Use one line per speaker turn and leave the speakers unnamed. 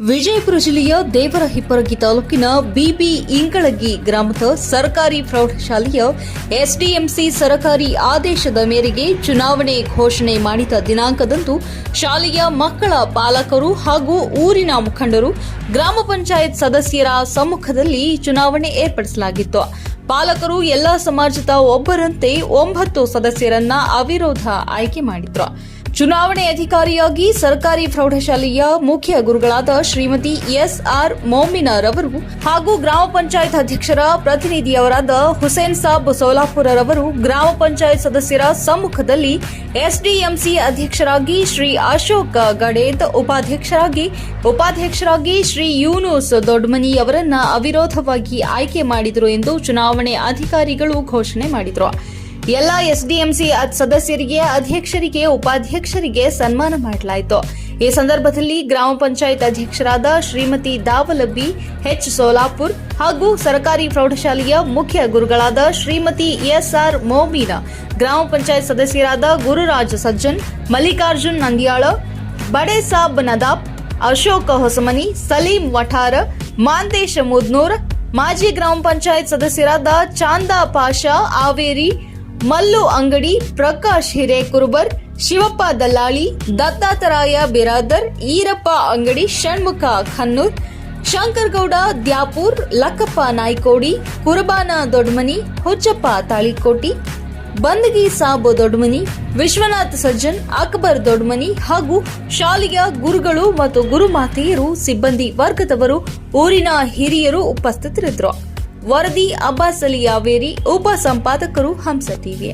ವಿಜಯಪುರ ಜಿಲ್ಲೆಯ ದೇವರ ಹಿಪ್ಪರಗಿ ತಾಲೂಕಿನ ಬಿಬಿ ಇಂಗಳಗಿ ಗ್ರಾಮದ ಸರ್ಕಾರಿ ಪ್ರೌಢಶಾಲೆಯ ಎಸ್ಡಿಎಂಸಿ ಸರ್ಕಾರಿ ಆದೇಶದ ಮೇರೆಗೆ ಚುನಾವಣೆ ಘೋಷಣೆ ಮಾಡಿದ ದಿನಾಂಕದಂದು ಶಾಲೆಯ ಮಕ್ಕಳ ಪಾಲಕರು ಹಾಗೂ ಊರಿನ ಮುಖಂಡರು ಗ್ರಾಮ ಪಂಚಾಯತ್ ಸದಸ್ಯರ ಸಮ್ಮುಖದಲ್ಲಿ ಚುನಾವಣೆ ಏರ್ಪಡಿಸಲಾಗಿತ್ತು. ಪಾಲಕರು ಎಲ್ಲಾ ಸಮಾಜದ ಒಬ್ಬರಂತೆ ಒಂಬತ್ತು ಸದಸ್ಯರನ್ನ ಅವಿರೋಧ ಆಯ್ಕೆ ಮಾಡಿದ್ರು. ಚುನಾವಣೆ ಅಧಿಕಾರಿಯಾಗಿ ಸರ್ಕಾರಿ ಪ್ರೌಢಶಾಲೆಯ ಮುಖ್ಯ ಗುರುಗಳಾದ ಶ್ರೀಮತಿ ಎಸ್ ಆರ್ ಮೋಮಿನರವರು ಹಾಗೂ ಗ್ರಾಮ ಪಂಚಾಯತ್ ಅಧ್ಯಕ್ಷರ ಪ್ರತಿನಿಧಿಯವರಾದ ಹುಸೇನ್ ಸಾಬ್ ಸೋಲಾಪುರರವರು ಗ್ರಾಮ ಪಂಚಾಯತ್ ಸದಸ್ಯರ ಸಮ್ಮುಖದಲ್ಲಿ ಎಸ್ಡಿಎಂಸಿ ಅಧ್ಯಕ್ಷರಾಗಿ ಶ್ರೀ ಅಶೋಕ್ ಗಡೇತ್, ಉಪಾಧ್ಯಕ್ಷರಾಗಿ ಉಪಾಧ್ಯಕ್ಷರಾಗಿ ಶ್ರೀ ಯೂನೂಸ್ ದೊಡ್ಮನಿ ಅವರನ್ನ ಅವಿರೋಧವಾಗಿ ಆಯ್ಕೆ ಮಾಡಿದರು ಎಂದು ಚುನಾವಣೆ ಅಧಿಕಾರಿಗಳು ಘೋಷಣೆ ಮಾಡಿದರು. ಎಲ್ಲ ಎಸ್ಡಿಎಂಸಿ ಸದಸ್ಯರಿಗೆ, ಅಧ್ಯಕ್ಷರಿಗೆ, ಉಪಾಧ್ಯಕ್ಷರಿಗೆ ಸನ್ಮಾನ ಮಾಡಲಾಯಿತು. ಈ ಸಂದರ್ಭದಲ್ಲಿ ಗ್ರಾಮ ಪಂಚಾಯತ್ ಅಧ್ಯಕ್ಷರಾದ ಶ್ರೀಮತಿ ದಾವಲಬ್ಬಿ, ಎಚ್ ಸೋಲಾಪುರ್ ಹಾಗೂ ಸರ್ಕಾರಿ ಪ್ರೌಢಶಾಲೆಯ ಮುಖ್ಯ ಗುರುಗಳಾದ ಶ್ರೀಮತಿ ಎಸ್ಆರ್ ಮೋಮೀನ ಗ್ರಾಮ ಪಂಚಾಯತ್ ಸದಸ್ಯರಾದ ಗುರುರಾಜ್ ಸಜ್ಜನ್, ಮಲ್ಲಿಕಾರ್ಜುನ್ ನಂದ್ಯಾಳ ಬಡೆ ಸಾಬ್ ನದಾಬ್, ಅಶೋಕ ಹೊಸಮನಿ, ಸಲೀಂ ವಠಾರ, ಮಾಂತೇಶ ಮುದ್ನೂರ್, ಮಾಜಿ ಗ್ರಾಮ ಪಂಚಾಯತ್ ಸದಸ್ಯರಾದ ಚಾಂದಾ ಪಾಷಾ ಆವೇರಿ ಮಲ್ಲು ಅಂಗಡಿ ಪ್ರಕಾಶ್ ಹಿರೇಕುರುಬರ್, ಶಿವಪ್ಪ ದಲ್ಲಾಳಿ, ದತ್ತಾತರಾಯ ಬಿರಾದರ್, ಈರಪ್ಪ ಅಂಗಡಿ ಷಣ್ಮುಖ ಖನ್ನೂರ್, ಶಂಕರಗೌಡ ದ್ಯಾಪೂರ್, ಲಕ್ಕಪ್ಪ ನಾಯ್ಕೋಡಿ, ಕುರುಬಾನ ದೊಡ್ಮನಿ, ಹುಚ್ಚಪ್ಪ ತಾಳಿಕೋಟಿ, ಬಂದಗಿ ಸಾಬು ದೊಡ್ಮನಿ, ವಿಶ್ವನಾಥ್ ಸಜ್ಜನ್, ಅಕ್ಬರ್ ದೊಡ್ಮನಿ ಹಾಗೂ ಶಾಲೆಯ ಗುರುಗಳು ಮತ್ತು ಗುರುಮಾತೆಯರು ಸಿಬ್ಬಂದಿ ವರ್ಗದವರು ಊರಿನ ಹಿರಿಯರು ಉಪಸ್ಥಿತರಿದ್ದರು. ವರದಿ ಅಬ್ಬಾಸಲಿ ಅಲಿ ಯಾವೇರಿ ಉಪ ಸಂಪಾದಕರು ಹಂಸ ಟಿವಿ.